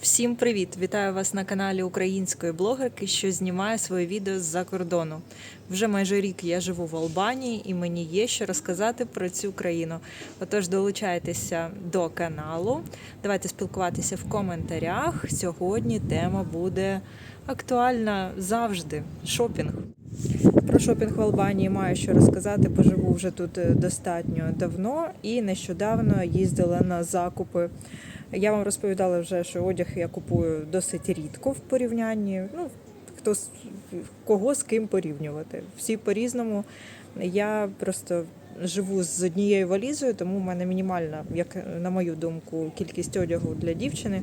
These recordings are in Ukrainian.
Всім привіт! Вітаю вас на каналі української блогерки, що знімає своє відео з-за кордону. Вже майже рік я живу в Албанії і мені є що розказати про цю країну. Отож, долучайтеся до каналу. Давайте спілкуватися в коментарях. Сьогодні тема буде актуальна завжди шопінг. Про шопінг в Албанії маю що розказати, бо живу вже тут е, достатньо давно і нещодавно їздила на закупи. Я вам розповідала вже, що одяг я купую досить рідко в порівнянні. Ну, хто кого з ким порівнювати. Всі по-різному. Я просто живу з однією валізою, тому в мене мінімальна, як на мою думку, кількість одягу для дівчини.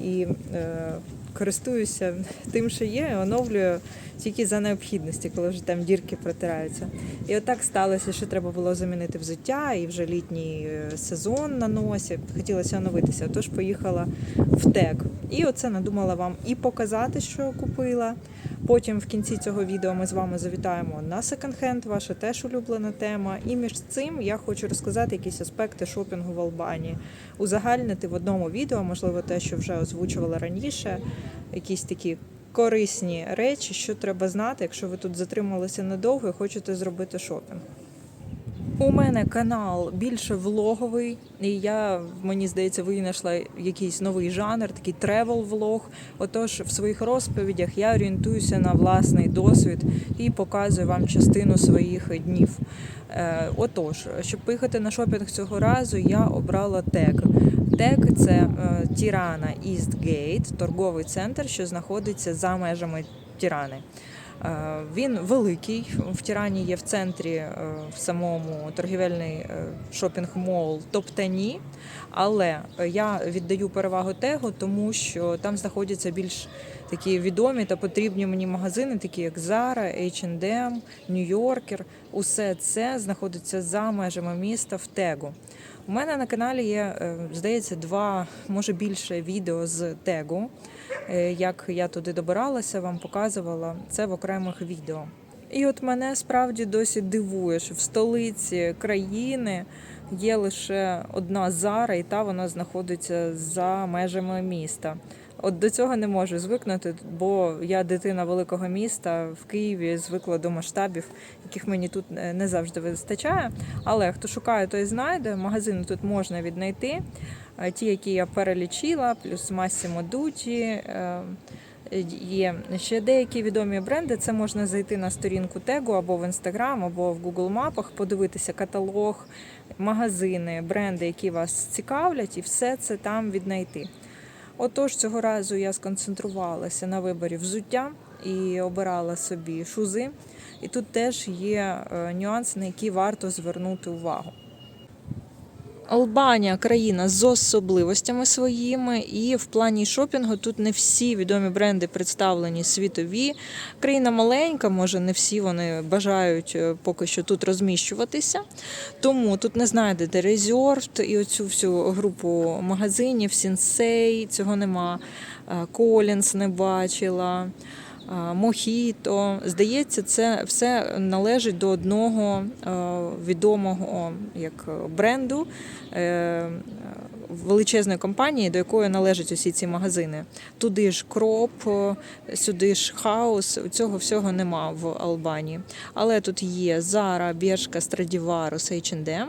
І е, користуюся тим, що є, оновлюю тільки за необхідності, коли вже там дірки протираються. І отак сталося, що треба було замінити взуття, і вже літній е, сезон на носі. Хотілося оновитися. Тож поїхала в ТЕК. І оце надумала вам і показати, що купила. Потім в кінці цього відео ми з вами завітаємо на секонд-хенд, ваша теж улюблена тема. І між цим я хочу розказати якісь аспекти шопінгу в Албанії. Узагальнити в одному відео, можливо, те, що вже озвучувала раніше, якісь такі корисні речі, що треба знати, якщо ви тут затрималися надовго і хочете зробити шопінг. У мене канал більше влоговий, і я мені здається винайшла якийсь новий жанр, такий тревел-влог. Отож, в своїх розповідях я орієнтуюся на власний досвід і показую вам частину своїх днів. Е, Отож, щоб поїхати на шопінг цього разу, я обрала ТЕК. ТЕК це е, Тірана Істгейт, торговий центр, що знаходиться за межами Тірани. Е, Він великий. В Тірані є в центрі е, в самому торгівельний е, шопінг-мол Топтані. Але я віддаю перевагу тегу, тому що там знаходяться більш такі відомі та потрібні мені магазини, такі як Zara, H&M, New Yorker. Усе це знаходиться за межами міста в тегу. У мене на каналі є, е, здається, два, може більше відео з тегу. Е, Як я туди добиралася, вам показувала це в окремих відео. І от мене справді досі дивує, що в столиці країни є лише одна зара, і та вона знаходиться за межами міста. От до цього не можу звикнути, бо я дитина великого міста в Києві звикла до масштабів, яких мені тут е, не завжди вистачає. Але хто шукає, той знайде. Магазини тут можна віднайти. Е, Ті, які я перелічила, плюс Massimo Dutti, е, Є ще деякі відомі бренди. Це можна зайти на сторінку Тегу або в інстаграм, або в Google мапах, подивитися каталог, магазини, бренди, які вас цікавлять, і все це там віднайти. Отож, цього разу я сконцентрувалася на виборі взуття і обирала собі шузи. І тут теж є е, нюанси, на які варто звернути увагу. Албанія країна з особливостями своїми, і в плані шопінгу тут не всі відомі бренди представлені світові. Країна маленька, може не всі вони бажають е, поки що тут розміщуватися. Тому тут не знайдете Reserved і оцю всю групу магазинів, Сінсей, цього нема. Колінс не бачила. Мохіто. Здається, це все належить до одного е, відомого як бренду е, величезної компанії, до якої належать усі ці магазини. Туди ж кроп, е, сюди ж хаус. Цього всього нема в Албанії. Але тут є Zara, Bershka, Stradivarius, H&M.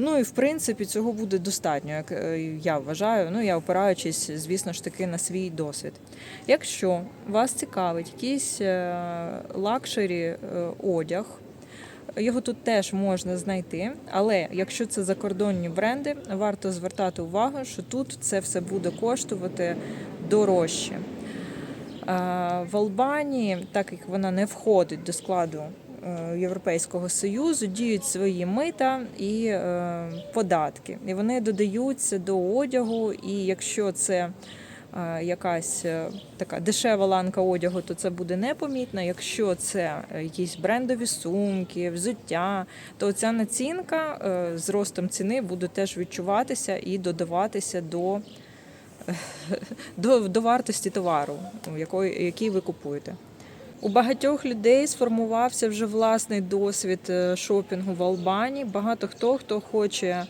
Ну і в принципі цього буде достатньо, як е, я вважаю. Ну я опираючись, звісно ж таки, на свій досвід. Якщо вас цікавить якийсь е, лакшері е, одяг, його тут теж можна знайти. Але якщо це закордонні бренди, варто звертати увагу, що тут це все буде коштувати дорожче. В Албанії, так як вона не входить до складу Європейського союзу, діють свої мита і е, податки, і вони додаються до одягу. І якщо це е, якась е, така дешева ланка одягу, то це буде непомітно. Якщо це е, якісь брендові сумки, взуття, то ця націнка е, з ростом ціни буде теж відчуватися і додаватися до до, до вартості товару, який ви купуєте. У багатьох людей сформувався вже власний досвід е, шопінгу в Албанії. Багато хто хто хоче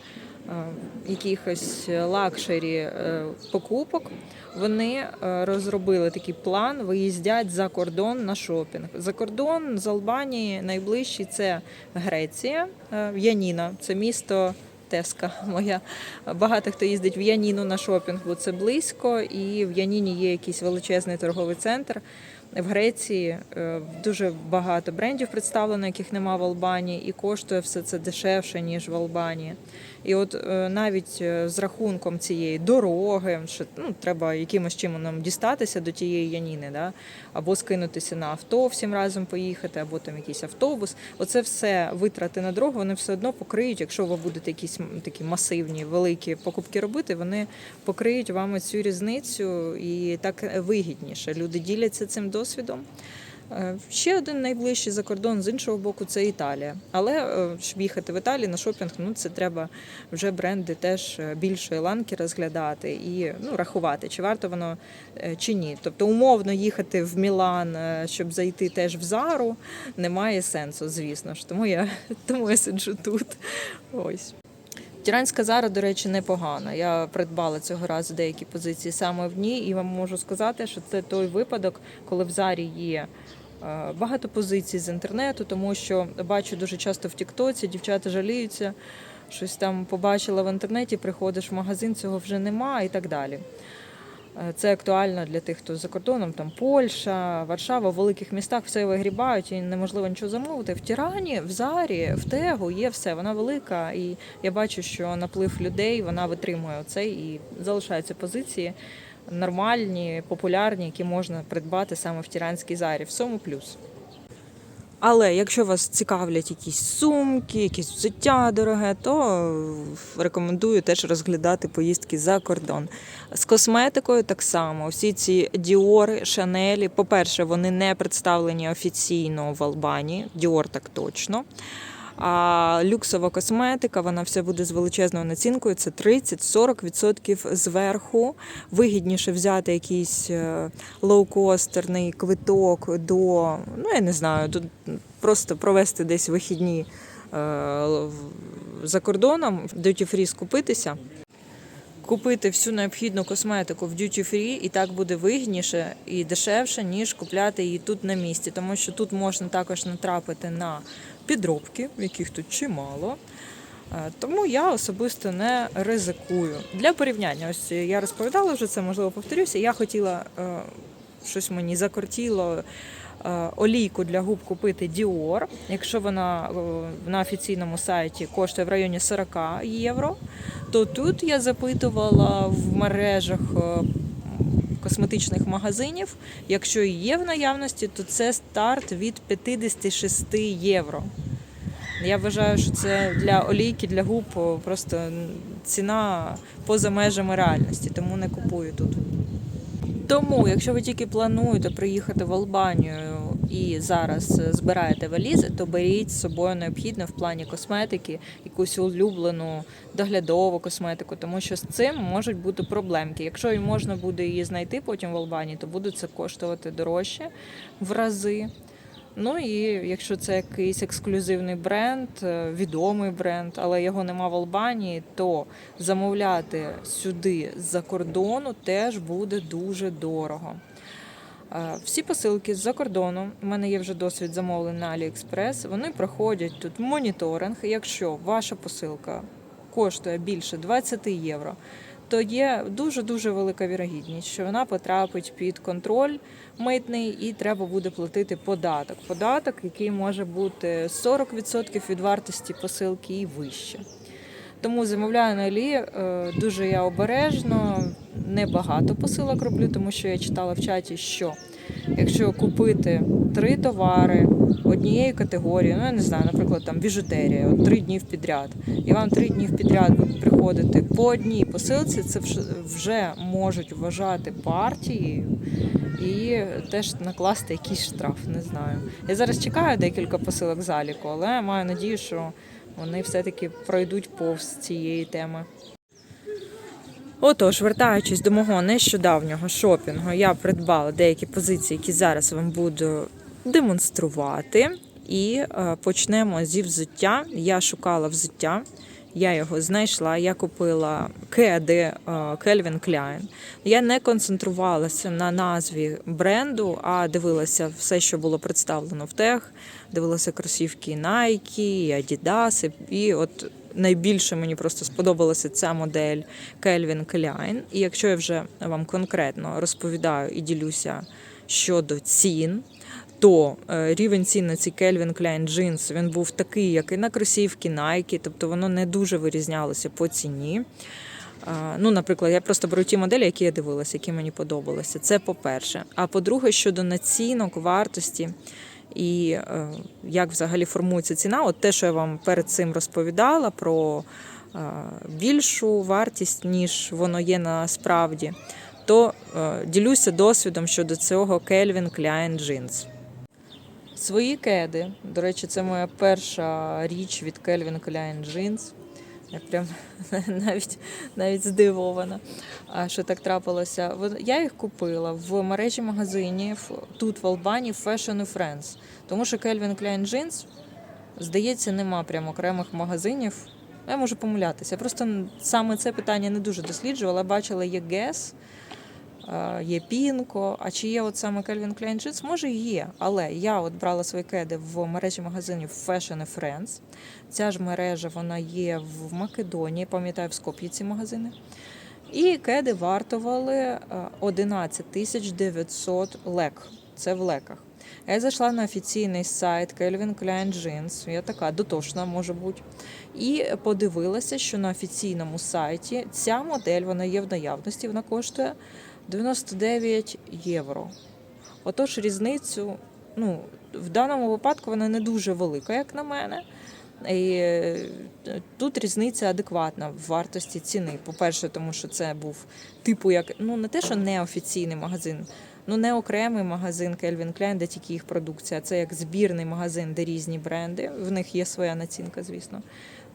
якихось лакшері е, покупок. Вони е, розробили такий план, виїздять за кордон на шопінг. За кордон з Албанії найближчий це Греція, е, Яніна, це місто. Теска моя. Багато хто їздить в Яніну на шопінг, бо це близько, і в Яніні є якийсь величезний торговий центр. В Греції е, дуже багато брендів представлено, яких нема в Албанії, і коштує все це дешевше, ніж в Албанії. І от е, навіть е, з рахунком цієї дороги, що ну, треба якимось чином дістатися до тієї Яніни, да? або скинутися на авто всім разом поїхати, або там якийсь автобус. Оце все витрати на дорогу, вони все одно покриють, якщо ви будете якісь такі масивні, великі покупки робити, вони покриють вам цю різницю і так вигідніше. Люди діляться цим досвідом. Е, Ще один найближчий за кордон з іншого боку це Італія. Але е, щоб їхати в Італію на шопінг, ну це треба вже бренди теж е, більшої ланки розглядати і ну, рахувати, чи варто воно чи ні. Тобто, умовно їхати в Мілан, щоб зайти теж в Зару, немає сенсу, звісно ж. Тому я тому я сиджу тут. Ось. Тіранська зара, до речі, непогана. Я придбала цього разу деякі позиції саме в ній, і вам можу сказати, що це той випадок, коли в зарі є. Е, Багато позицій з інтернету, тому що бачу дуже часто в Тіктоці дівчата жаліються, щось там побачила в інтернеті, приходиш в магазин, цього вже нема і так далі. Е, Це актуально для тих, хто за кордоном, там Польща, Варшава, в великих містах все вигрібають і неможливо нічого замовити. В Тірані, в Зарі, в Тегу є все. Вона велика, і я бачу, що наплив людей вона витримує оце і залишаються позиції нормальні, популярні, які можна придбати саме в Тіранській зарі. В цьому плюс. Але якщо вас цікавлять якісь сумки, якісь взуття дороге, то рекомендую теж розглядати поїздки за кордон. З косметикою так само. Всі ці Діори, Шанелі, по-перше, вони не представлені офіційно в Албанії. Діор так точно. А люксова косметика, вона все буде з величезною націнкою. Це 30-40% зверху. Вигідніше взяти якийсь е, лоукостерний квиток до, ну я не знаю, до, просто провести десь вихідні е, за кордоном, duty free скупитися. Купити всю необхідну косметику в duty free і так буде вигідніше і дешевше, ніж купляти її тут на місці, тому що тут можна також натрапити на підробки, яких тут чимало. Е, Тому я особисто не ризикую. Для порівняння, ось я розповідала вже це, можливо, повторюся. Я хотіла е, щось мені закортіло. Е, Олійку для губ купити Dior, якщо вона е, на офіційному сайті коштує в районі 40 євро, то тут я запитувала в мережах е, косметичних магазинів. Якщо є в наявності, то це старт від 56 євро. Я вважаю, що це для олійки, для губ просто ціна поза межами реальності, тому не купую тут. Тому, якщо ви тільки плануєте приїхати в Албанію і зараз е, збираєте валізи, то беріть з собою необхідне в плані косметики, якусь улюблену доглядову косметику, тому що з цим можуть бути проблемки. Якщо можна буде її знайти потім в Албанії, то буде це коштувати дорожче в рази. Ну і якщо це якийсь ексклюзивний бренд, е, відомий бренд, але його нема в Албанії, то замовляти сюди з-за кордону теж буде дуже дорого. Е, Всі посилки з-за кордону, у мене є вже досвід замовлень на AliExpress, вони проходять тут моніторинг. Якщо ваша посилка коштує більше 20 євро, то є дуже дуже велика вірогідність, що вона потрапить під контроль митний і треба буде платити податок. Податок, який може бути 40% від вартості посилки і вище. Тому замовляю на Алі е, дуже я обережно, небагато посилок роблю, тому що я читала в чаті, що якщо купити три товари однієї категорії, ну я не знаю, наприклад, там біжутерія, от три дні в підряд, і вам три дні в підряд будуть приходити по одній посилці, це вже можуть вважати партією і теж накласти якийсь штраф. Не знаю. Я зараз чекаю декілька посилок заліку, але маю надію, що вони все-таки пройдуть повз цієї теми. Отож, вертаючись до мого нещодавнього шопінгу, я придбала деякі позиції, які зараз вам буду демонструвати. І е, почнемо зі взуття. Я шукала взуття, Я його знайшла. Я купила кеди Calvin Klein. Я не концентрувалася на назві бренду, а дивилася все, що було представлено в тех. Дивилася кросівки Nike, Adidas, і от найбільше мені просто сподобалася ця модель Calvin Klein. І якщо я вже вам конкретно розповідаю і ділюся щодо цін, то е, рівень цін на ці Calvin Klein джинс він був такий, як і на кросівки Nike, тобто воно не дуже вирізнялося по ціні. Ну, наприклад, я просто беру ті моделі, які я дивилася, які мені подобалися. Це по-перше. А по-друге, щодо націнок, вартості і е, як взагалі формується ціна, от те, що я вам перед цим розповідала про е, більшу вартість, ніж воно є насправді, то е, ділюся досвідом щодо цього Calvin Klein Jeans. Свої кеди. До речі, це моя перша річ від Calvin Klein Jeans. Я прям навіть, навіть здивована, що так трапилося. Я їх купила в мережі магазинів тут в Албанії Fashion Friends. Тому що Calvin Klein Jeans, здається, нема прям окремих магазинів. Я можу помилятися. Просто саме це питання не дуже досліджувала. Бачила, є е, є Пінко. А чи є от саме Calvin Klein Jeans? Може, є. Але я от брала свої кеди в мережі магазинів Fashion Friends. Ця ж мережа вона є в Македонії, пам'ятаю, в Скоп'ї ці магазини. І кеди вартували е, 11 тисяч 900 лек. Це в леках. Я зайшла на офіційний сайт Calvin Klein Jeans, я така дотошна, може бути, і подивилася, що на офіційному сайті ця модель вона є в наявності, вона коштує 99 євро. Отож, різницю, ну, в даному випадку вона не дуже велика, як на мене. І е, тут різниця адекватна в вартості ціни. По-перше, тому що це був типу як ну не те, що неофіційний магазин, ну не окремий магазин Calvin Klein, де тільки їх продукція. Це як збірний магазин, де різні бренди. В них є своя націнка, звісно.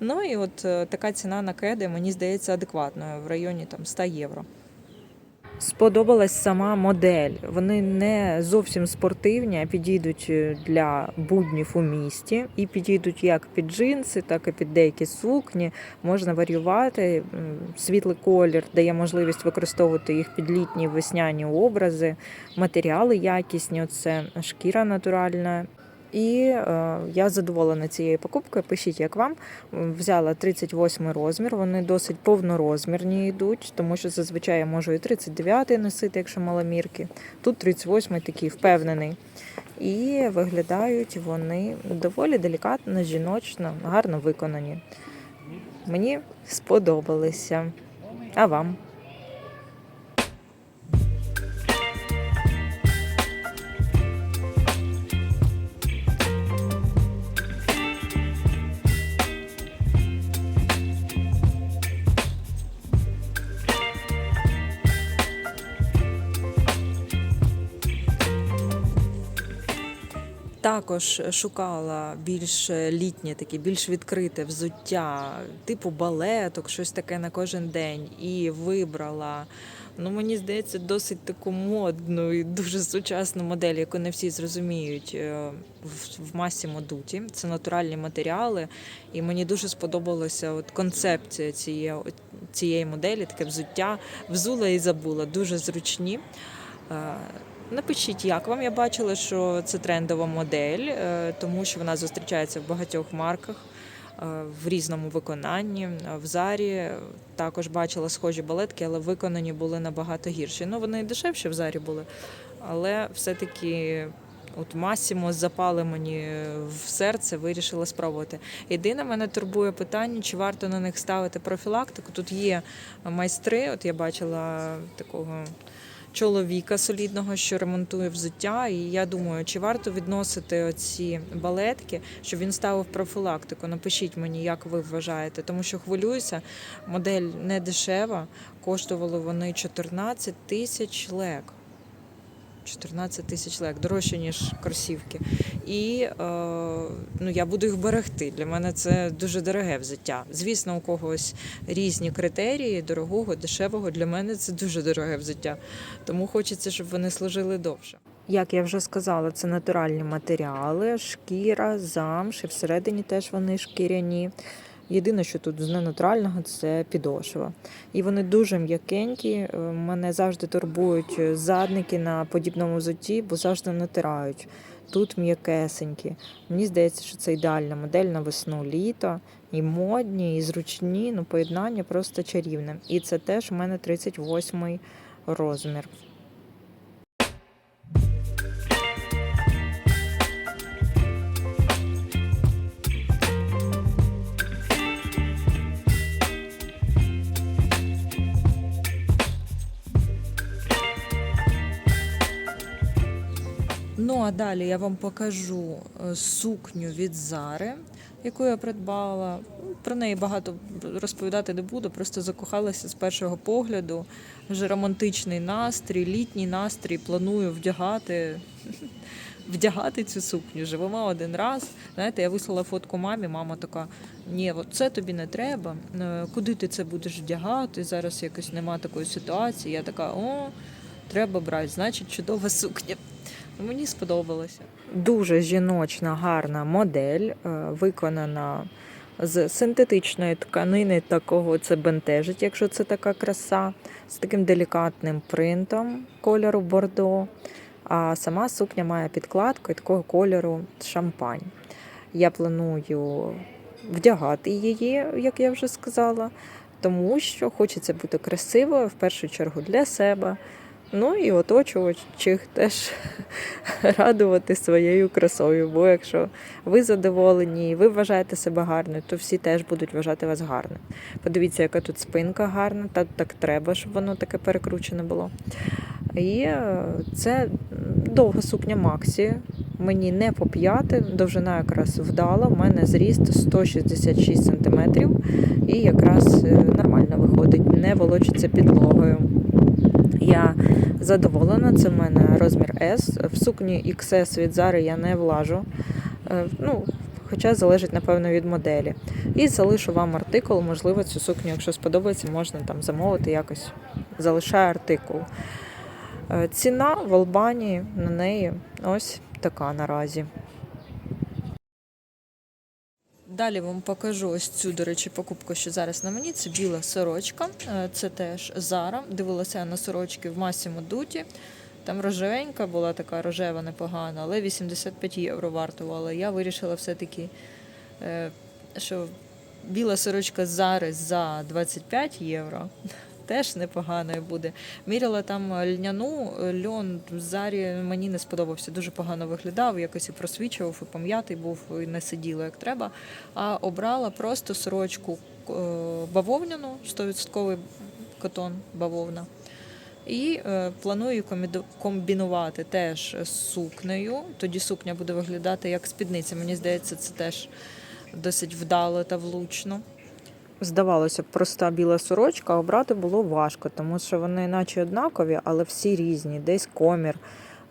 Ну і от е, така ціна на кеди, мені здається, адекватною в районі там 100 євро. Сподобалась сама модель. Вони не зовсім спортивні, а підійдуть е, для буднів у місті і підійдуть як під джинси, так і під деякі сукні. Можна варіювати. М, Світлий колір дає можливість використовувати їх під літні весняні образи, матеріали якісні, оце шкіра натуральна. І е, я задоволена цією покупкою. Пишіть, як вам. Взяла 38 розмір, вони досить повнорозмірні йдуть, тому що зазвичай я можу і 39 носити, якщо маломірки. Тут 38 такий впевнений. І виглядають вони доволі делікатно, жіночно, гарно виконані. Мені сподобалися. А вам? Також шукала більш літнє, таке більш відкрите взуття, типу балеток, щось таке на кожен день. І вибрала. Ну, мені здається, досить таку модну і дуже сучасну модель, яку не всі зрозуміють е, в масі модуті. Це натуральні матеріали, і мені дуже сподобалася от концепція цієї, цієї моделі, таке взуття. Взула і забула, дуже зручні. Напишіть, як вам. Я бачила, що це трендова модель, е, тому що вона зустрічається в багатьох марках е, в різному виконанні. Е, В зарі також бачила схожі балетки, але виконані були набагато гірші. Ну, вони дешевші в зарі були, але все-таки. От Масімо запали мені в серце, вирішила спробувати. Єдине мене турбує питання, чи варто на них ставити профілактику. Тут є майстри, от я бачила такого чоловіка солідного, що ремонтує взуття. І я думаю, чи варто відносити оці балетки, щоб він ставив профілактику. Напишіть мені, як ви вважаєте, тому що хвилююся. Модель не дешева, коштували вони 14 тисяч лек. 14 тисяч лек, дорожче, ніж кросівки. І е, ну, я буду їх берегти. Для мене це дуже дороге взуття. Звісно, у когось різні критерії дорогого, дешевого. Для мене це дуже дороге взуття. Тому хочеться, щоб вони служили довше. Як я вже сказала, це натуральні матеріали, шкіра, замш, і всередині теж вони шкіряні. Єдине, що тут з ненатурального, це підошва. І вони дуже м'якенькі. Е, Мене завжди турбують задники на подібному взутті, бо завжди натирають. Тут м'якесенькі. Мені здається, що це ідеальна модель на весну літо. І модні, і зручні. Ну, поєднання просто чарівне. І це теж у мене 38 розмір. Ну а далі я вам покажу е, сукню від Зари, яку я придбала. Ну, Про неї багато розповідати не буду, просто закохалася з першого погляду. Вже романтичний настрій, літній настрій. Планую вдягати. Вдягати цю сукню живемо один раз. Знаєте, я вислала фотку мамі. Мама така: ні, це тобі не треба. Е, Куди ти це будеш вдягати? Зараз якось нема такої ситуації. Я така, о, треба брати, значить, чудова сукня. Мені сподобалося. Дуже жіночна, гарна модель, е, виконана з синтетичної тканини, такого це бентежить, якщо це така краса, з таким делікатним принтом кольору бордо. А сама сукня має підкладку і такого кольору шампань. Я планую вдягати її, як я вже сказала, тому що хочеться бути красивою в першу чергу для себе. Ну і оточувачів теж радувати своєю красою. Бо якщо ви задоволені, і ви вважаєте себе гарною, то всі теж будуть вважати вас гарним. Подивіться, яка тут спинка гарна, так, так треба, щоб воно таке перекручене було. І е, це довга сукня Максі. Мені не по п'яти, довжина якраз вдала. У мене зріст 166 см і якраз е, нормально виходить, не волочиться підлогою. Я задоволена, це в мене розмір S. В сукні XS від Zara я не влажу. Е, Ну, Хоча залежить, напевно, від моделі. І залишу вам артикул. Можливо, цю сукню, якщо сподобається, можна там замовити якось. Залишаю артикул. Е, Ціна в Албанії на неї ось така наразі. Далі вам покажу ось цю, до речі, покупку, що зараз на мені. Це біла сорочка. Е, Це теж Зара. Дивилася я на сорочки в Масімо Дуті. Там рожевенька була така рожева, непогана, але 85 євро вартувала. Я вирішила все-таки, е, що біла сорочка зараз за 25 євро теж непоганою буде. Міряла там льняну, льон в Зарі мені не сподобався, дуже погано виглядав, якось і просвічував, і пом'ятий був, і не сиділо як треба. А обрала просто сорочку е, бавовняну, 100% котон бавовна. І е, планую комбінувати теж з сукнею. Тоді сукня буде виглядати як спідниця. Мені здається, це теж досить вдало та влучно. Здавалося б, проста біла сорочка, обрати було важко, тому що вони наче однакові, але всі різні. Десь комір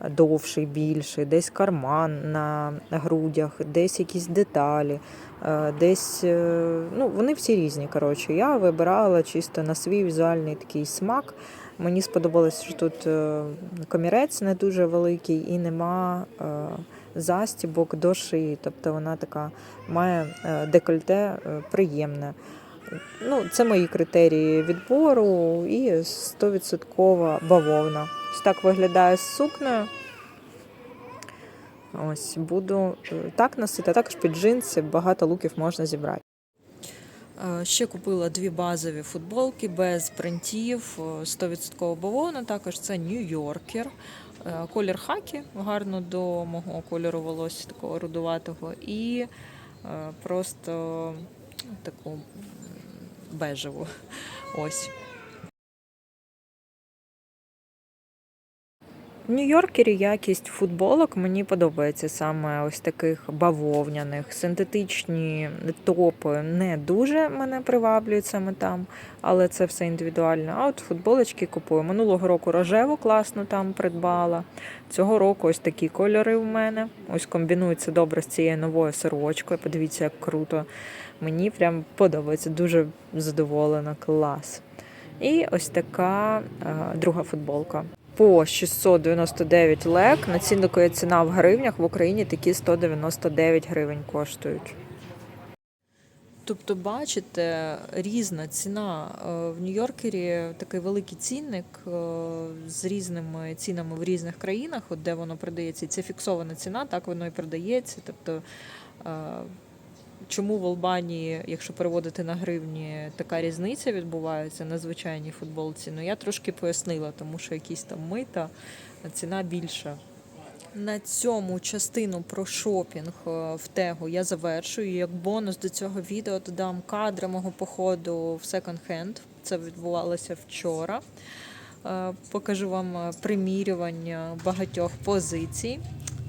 довший, більший, десь карман на грудях, десь якісь деталі, е, десь е, ну, вони всі різні. Коротше, я вибирала чисто на свій візуальний такий смак. Мені сподобалось, що тут е, комірець не дуже великий і нема застібок до шиї. Тобто вона така має декольте приємне. Ну, це мої критерії відбору і 100% бавовна. Ось так виглядає з сукнею. Ось буду е, так носити, а також під джинси багато луків можна зібрати. Е, Ще купила дві базові футболки без принтів, е, 100% бавовна. Також це Нью-Йоркер. Е, Колір хакі гарно до мого кольору волосся, такого рудуватого. І е, просто таку бежеву. Ось. В Нью-Йоркері якість футболок мені подобається саме ось таких бавовняних. Синтетичні топи не дуже мене приваблюють саме там, але це все індивідуально. А от футболочки купую. Минулого року рожеву класно там придбала. Цього року ось такі кольори в мене. Ось комбінується добре з цією новою сорочкою. Подивіться, як круто. Мені прям подобається, дуже задоволена, клас. І ось така е, друга футболка. По 699 лек. На ціннику є ціна в гривнях. В Україні такі 199 гривень коштують. Тобто, бачите, різна ціна. Е, В Нью-Йоркері такий великий цінник е, з різними цінами в різних країнах, от де воно продається. Це фіксована ціна, так воно і продається. Тобто, чому в Албанії, якщо переводити на гривні, така різниця відбувається на звичайній футболці? Ну я трошки пояснила, тому що якісь там мита, ціна більша. На цьому частину про шопінг е, в тегу я завершую. Як бонус до цього відео додам кадри мого походу в секонд-хенд. Це відбувалося вчора. Е, Покажу вам примірювання багатьох позицій.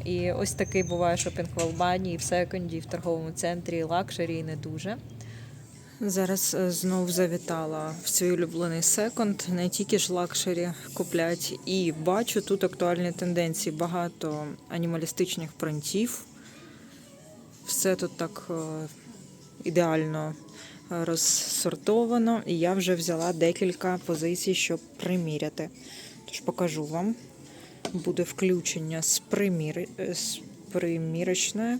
І ось такий буває шопінг в Албанії, в секонді, в торговому центрі, лакшері і не дуже. Зараз е, знов завітала в свій улюблений секонд. Не тільки ж лакшері куплять. І бачу тут актуальні тенденції. Багато анімалістичних принтів. Все тут так е, ідеально е, розсортовано. І я вже взяла декілька позицій, щоб приміряти. Тож покажу вам. Буде включення з, примір... е, з примірочної.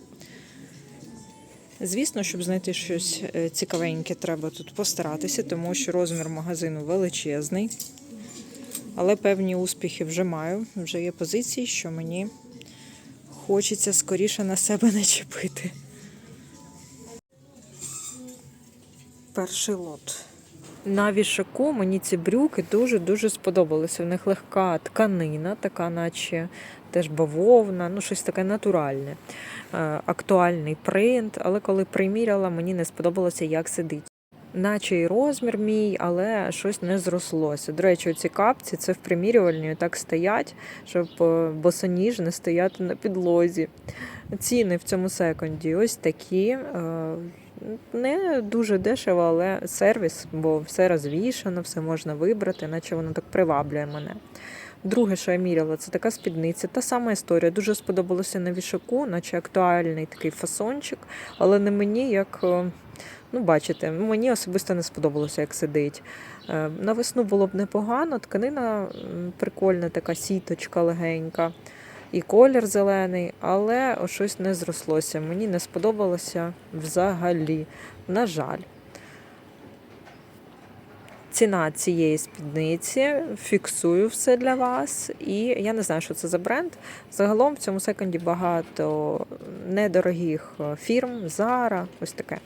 Звісно, щоб знайти щось е, цікавеньке, треба тут постаратися, тому що розмір магазину величезний. Але певні успіхи вже маю. Вже є позиції, що мені хочеться скоріше на себе начепити. Перший лот. На вішаку мені ці брюки дуже-дуже сподобалися. В них легка тканина, така, наче теж бавовна, ну щось таке натуральне. Е, Актуальний принт, але коли приміряла, мені не сподобалося, як сидить. Наче і розмір мій, але щось не зрослося. До речі, ці капці це в примірювальні так стоять, щоб е, босоніж не стояти на підлозі. Ціни в цьому секонді ось такі. Не дуже дешево, але сервіс, бо все розвішано, все можна вибрати, наче воно так приваблює мене. Друге, що я міряла, це така спідниця. Та сама історія. Дуже сподобалося на вішаку, наче актуальний такий фасончик, але не мені як. е, Ну, бачите, мені особисто не сподобалося, як сидить. Е, На весну було б непогано, тканина прикольна, така сіточка легенька, і колір зелений, але щось не зрослося. Мені не сподобалося взагалі. На жаль. Ціна цієї спідниці, фіксую все для вас. І я не знаю, що це за бренд. Загалом в цьому секонді багато недорогих фірм, Zara, ось таке.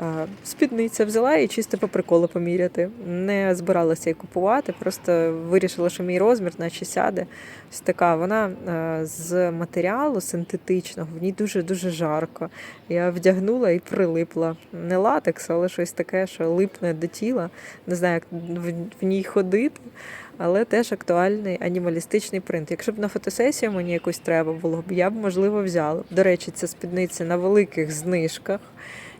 Е, Спідниця взяла і чисто по приколу поміряти. Не збиралася її купувати, просто вирішила, що мій розмір, наче сяде. Ось така. Вона е, з матеріалу синтетичного, в ній дуже-дуже жарко. Я вдягнула і прилипла. Не латекс, але щось таке, що липне до тіла. Не знаю, як в- ній ходити. Але теж актуальний анімалістичний принт. Якщо б на фотосесію мені якусь треба було б, я б можливо взяла. До речі, ця спідниця на великих знижках.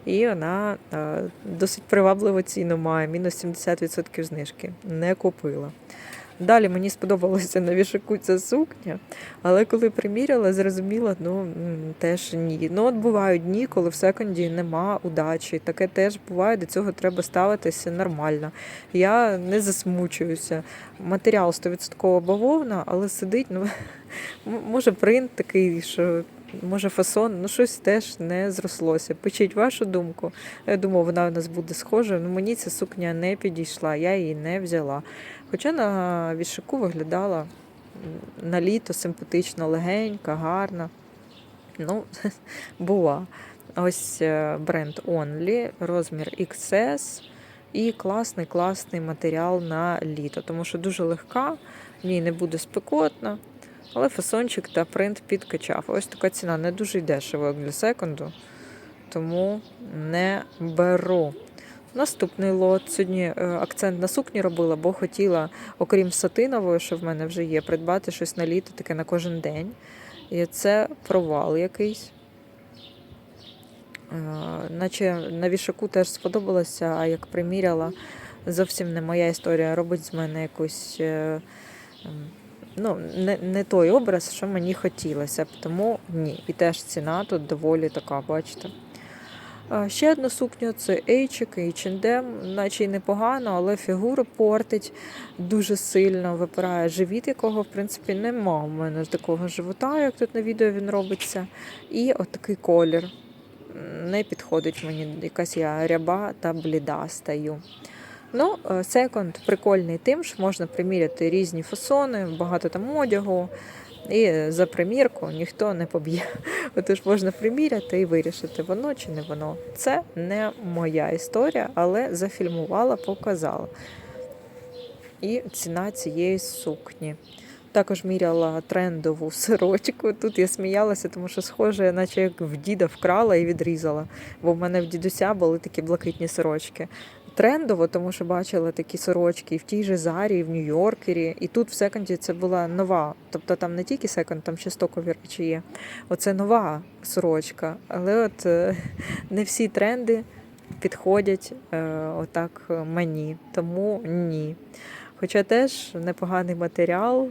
І вона е, досить привабливу ціну має, мінус 70% знижки. Не купила. Далі мені сподобалося на вішаку ця сукня, але коли приміряла, зрозуміла, ну теж ні. Ну от бувають дні, коли в секонді нема удачі. Таке теж буває, до цього треба ставитися нормально. Я не засмучуюся. Матеріал 100% бавовна, але сидить, ну може принт такий, що може фасон, ну щось теж не зрослося. Пишіть вашу думку. Я думаю, вона у нас буде схожа. Ну мені ця сукня не підійшла, я її не взяла. Хоча на вішаку виглядала на літо симпатично, легенька, гарна. Ну, була. Ось е, бренд Only, розмір XS і класний, класний матеріал на літо, тому що дуже легка, в ній не буде спекотно, але фасончик та принт підкачав. Ось така ціна не дуже й дешево, як для секонду, тому не беру. Наступний лот. Сьогодні е, акцент на сукні робила, бо хотіла, окрім сатинової, що в мене вже є, придбати щось на літо, таке на кожен день. І це провал якийсь. Е, Наче на вішаку теж сподобалося, а як приміряла, зовсім не моя історія. Робить з мене якусь е, ну, не, не той образ, що мені хотілося б. Тому ні. І теж ціна тут доволі така, бачите. Ще одну сукню це Ейчик, H&M, наче й непогано, але фігуру портить дуже сильно, випирає живіт, якого, в принципі, нема у мене такого живота, як тут на відео він робиться. І от такий колір. не підходить мені. Якась я ряба та бліда стаю. Ну, е, секонд прикольний тим, що можна приміряти різні фасони, багато там одягу. І за примірку ніхто не поб'є. Отож можна приміряти і вирішити, воно чи не воно. Це не моя історія, але зафільмувала, показала. І ціна цієї сукні. Також міряла трендову сорочку. Тут я сміялася, тому що схоже, наче як в діда вкрала і відрізала. Бо в мене в дідуся були такі блакитні сорочки. Трендово, тому що бачила такі сорочки і в тій же Зарі, і в Нью-Йоркері. І тут в секонді це була нова. Тобто там не тільки секонд, там ще стокові речі є. Оце нова сорочка. Але от е, не всі тренди підходять е, отак мені. Тому ні. Хоча теж непоганий матеріал,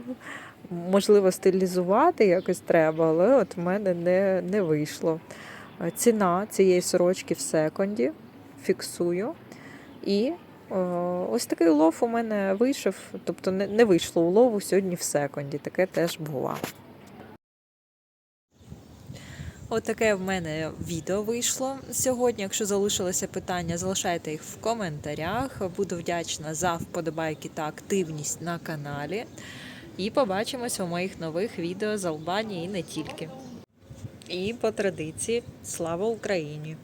можливо, стилізувати якось треба, але от в мене не, не вийшло. Е, Ціна цієї сорочки в секонді фіксую. І е, ось такий улов у мене вийшов, тобто не, вийшло улову сьогодні в секонді. Таке теж бува. Отаке в мене відео вийшло сьогодні. Якщо залишилося питання, залишайте їх в коментарях. Буду вдячна за вподобайки та активність на каналі. І побачимося у моїх нових відео з Албанії і не тільки. І по традиції слава Україні!